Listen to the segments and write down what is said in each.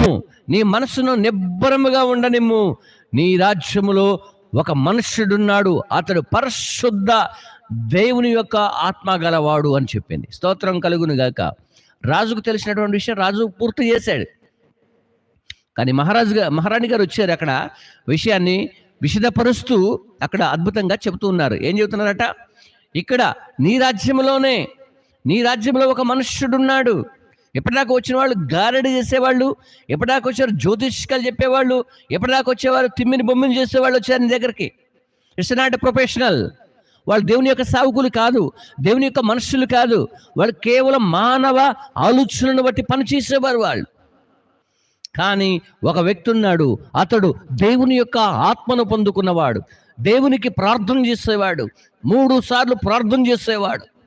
నిలుపుము నీ మనసును నిబ్బరముగా ఉండనిమ్ము. నీ రాజ్యములో ఒక మనుష్యుడున్నాడు. అతడు పరిశుద్ధ దేవుని యొక్క ఆత్మ గలవాడు అని చెప్పింది. స్తోత్రం కలుగును గాక. రాజుకు తెలిసినటువంటి విషయం రాజు పూర్తి చేశాడు. కానీ మహారాజు గారు మహారాణి గారు వచ్చారు అక్కడ. విషయాన్ని విషదపరుస్తూ అక్కడ అద్భుతంగా చెబుతూ ఉన్నారు. ఏం చెబుతున్నారట? ఇక్కడ నీ రాజ్యంలోనే నీ రాజ్యంలో ఒక మనుష్యుడున్నాడు. ఎప్పటిదాకా వచ్చిన వాళ్ళు గారడి చేసేవాళ్ళు ఎప్పటిదాకా వచ్చారు జ్యోతిష్కాలు చెప్పేవాళ్ళు ఎప్పటిదాకా వచ్చేవారు తిమ్మిని బొమ్మిని చేసేవాళ్ళు వచ్చారు నీ దగ్గరికి? It's not professional. వాళ్ళు దేవుని యొక్క సావుకులు కాదు దేవుని యొక్క మనుషులు కాదు. వాళ్ళు కేవలం మానవ ఆలోచనను బట్టి పనిచేసేవారు వాళ్ళు. కానీ ఒక వ్యక్తి ఉన్నాడు అతడు దేవుని యొక్క ఆత్మను పొందుకున్నవాడు. దేవునికి ప్రార్థన చేసేవాడు మూడు సార్లు ప్రార్థన చేసేవాడు.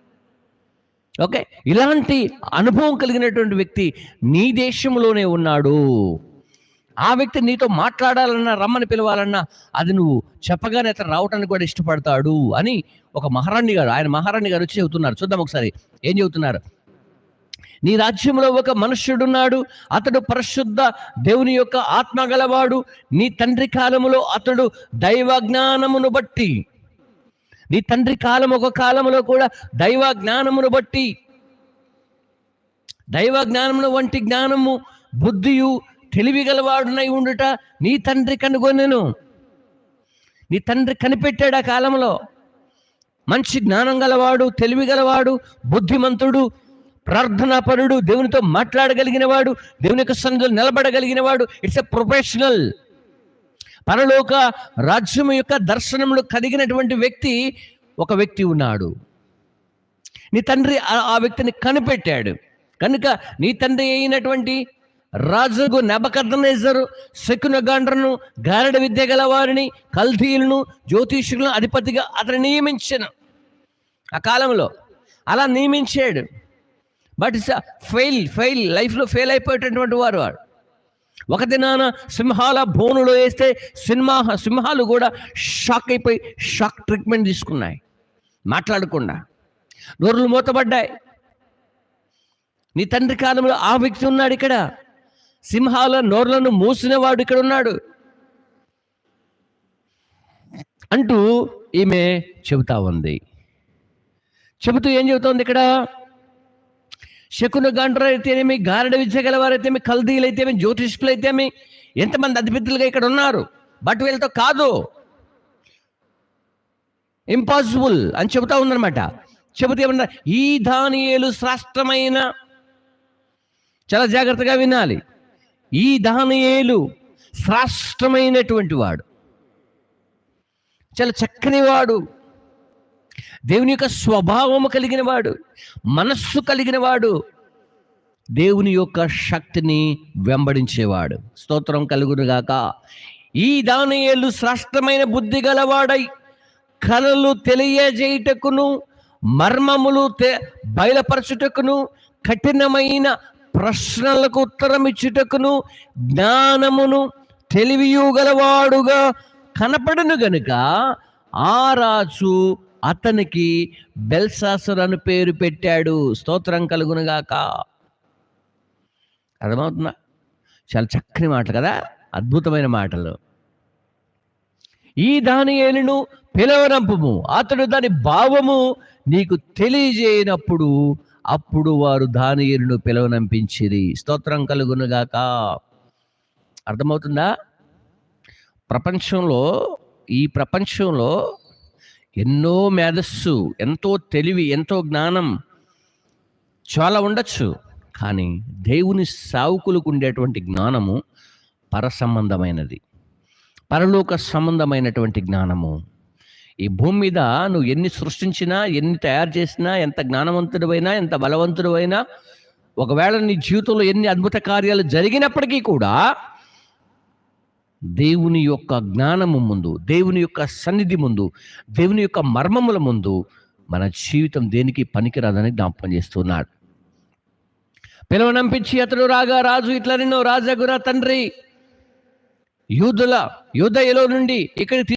ఓకే? ఇలాంటి అనుభవం కలిగినటువంటి వ్యక్తి నీ దేశంలోనే ఉన్నాడు. ఆ వ్యక్తి నీతో మాట్లాడాలన్నా రమ్మని పిలవాలన్నా అది నువ్వు చెప్పగానే అతను రావటానికి కూడా ఇష్టపడతాడు అని ఒక మహారాణి గారు ఆయన మహారాణి గారు వచ్చి చెబుతున్నారు. చూద్దాం ఒకసారి ఏం చెబుతున్నారు? నీ రాజ్యంలో ఒక మనుష్యుడున్నాడు అతడు పరిశుద్ధ దేవుని యొక్క ఆత్మ గలవాడు. నీ తండ్రి కాలములో అతడు దైవ జ్ఞానమును బట్టి నీ తండ్రి కాలం ఒక కాలంలో కూడా దైవ జ్ఞానమును బట్టి దైవ జ్ఞానమును వంటి జ్ఞానము బుద్ధియు తెలివి గలవాడునై ఉండుట నీ తండ్రి కనుగొనెను. నీ తండ్రి కనిపెట్టాడు ఆ కాలంలో మంచి జ్ఞానం గలవాడు తెలివి గలవాడు బుద్ధిమంతుడు ప్రార్థనాపరుడు దేవునితో మాట్లాడగలిగిన వాడు దేవుని యొక్క సన్నిధిలో నిలబడగలిగిన వాడు ఇట్స్ ఎ ప్రొఫెషనల్. పరలోక రాజ్యం యొక్క దర్శనములు కలిగినటువంటి వ్యక్తి ఒక వ్యక్తి ఉన్నాడు. నీ తండ్రి ఆ- వ్యక్తిని కనిపెట్టాడు. కనుక నీ తండ్రి అయినటువంటి రాజుకు నెబకర్దనేజరు శకునగాండ్రను గారడ విద్య గల వారిని కల్దీలను జ్యోతిషులను అధిపతిగా అతను నియమించను. ఆ కాలంలో అలా నియమించాడు. బట్ ఇట్స్ ఫెయిల్ ఫెయిల్ లైఫ్లో ఫెయిల్ అయిపోయేటటువంటి వారు వాడు. ఒక దినాన సింహాల బోనులో వేస్తే సినిమా సింహాలు కూడా షాక్ అయిపోయి షాక్ ట్రీట్మెంట్ తీసుకున్నాయి. మాట్లాడకుండా. నోరులు మూతబడ్డాయి. నీ తండ్రి కాలంలో ఆ వ్యక్తి ఉన్నాడు ఇక్కడ. సింహాల నోర్లను మూసినవాడు ఇక్కడ ఉన్నాడు. అంటూ ఈమె చెబుతా ఉంది. చెబుతూ ఏం చెబుతోంది ఇక్కడ? శకున గండ్ర గారడ విద్య గలవారైతేమి కల్దీలు జ్యోతిష్కులు అయితేమి ఎంతమంది అధిపతులుగా ఇక్కడ ఉన్నారు? బట్ వీళ్ళతో కాదు. ఇంపాసిబుల్ అని చెబుతా ఉందన్నమాట. చెబుతూ ఏమన్నా ఈ దానియేలు శ్రేష్టమైన చాలా జాగ్రత్తగా వినాలి. ఈ దానియేలు శ్రేష్టమైనటువంటి వాడు. చాలా చక్కని వాడు. దేవుని యొక్క స్వభావము కలిగిన వాడు మనస్సు కలిగిన వాడు దేవుని యొక్క శక్తిని వెంబడించేవాడు. స్తోత్రం కలుగునుగాక ఈ దానియేలు శ్రేష్టమైన బుద్ధి గలవాడై కలలు తెలియజేయుటకును మర్మములు తె బయలుపరచుటకును కఠినమైన ప్రశ్నలకు ఉత్తరం ఇచ్చుటకును జ్ఞానమును తెలివియుగలవాడుగా కనపడను గనుక ఆ రాజు అతనికి బెల్సాసర్ అని పేరు పెట్టాడు. స్తోత్రం కలుగునుగాక. అర్థమవుతుందా? చాలా చక్కని మాటలు కదా? అద్భుతమైన మాటలు. ఈ దానియేలును పిలవనంపము. అతడు దాని భావము నీకు తెలియజేయనప్పుడు అప్పుడు వారు దానియేలును పిలవనంపించిరి. స్తోత్రం కలుగునుగాక. అర్థమవుతుందా? ప్రపంచంలో ఈ ప్రపంచంలో ఎన్నో మేధస్సు ఎంతో తెలివి ఎంతో జ్ఞానం చాలా ఉండొచ్చు. కానీ దేవుని సావుకులకు ఉండేటువంటి జ్ఞానము పర సంబంధమైనది పరలోక సంబంధమైనటువంటి జ్ఞానము. ఈ భూమి మీద నువ్వు ఎన్ని సృష్టించినా ఎన్ని తయారు చేసినా ఎంత జ్ఞానవంతుడివైనా ఎంత బలవంతుడివైనా ఒకవేళ నీ జీవితంలో ఎన్ని అద్భుత కార్యాలు జరిగినప్పటికీ కూడా దేవుని యొక్క జ్ఞానము ముందు దేవుని యొక్క సన్నిధి ముందు దేవుని యొక్క మర్మముల ముందు మన జీవితం దేనికి పనికిరాదని జ్ఞాపకం చేస్తున్నాడు. పిలవనంపించి అతడు రాగా రాజు ఇట్లా నిన్ను రాజగురా తండ్రి. యూదుల యూదయలో నుండి ఇక్కడికి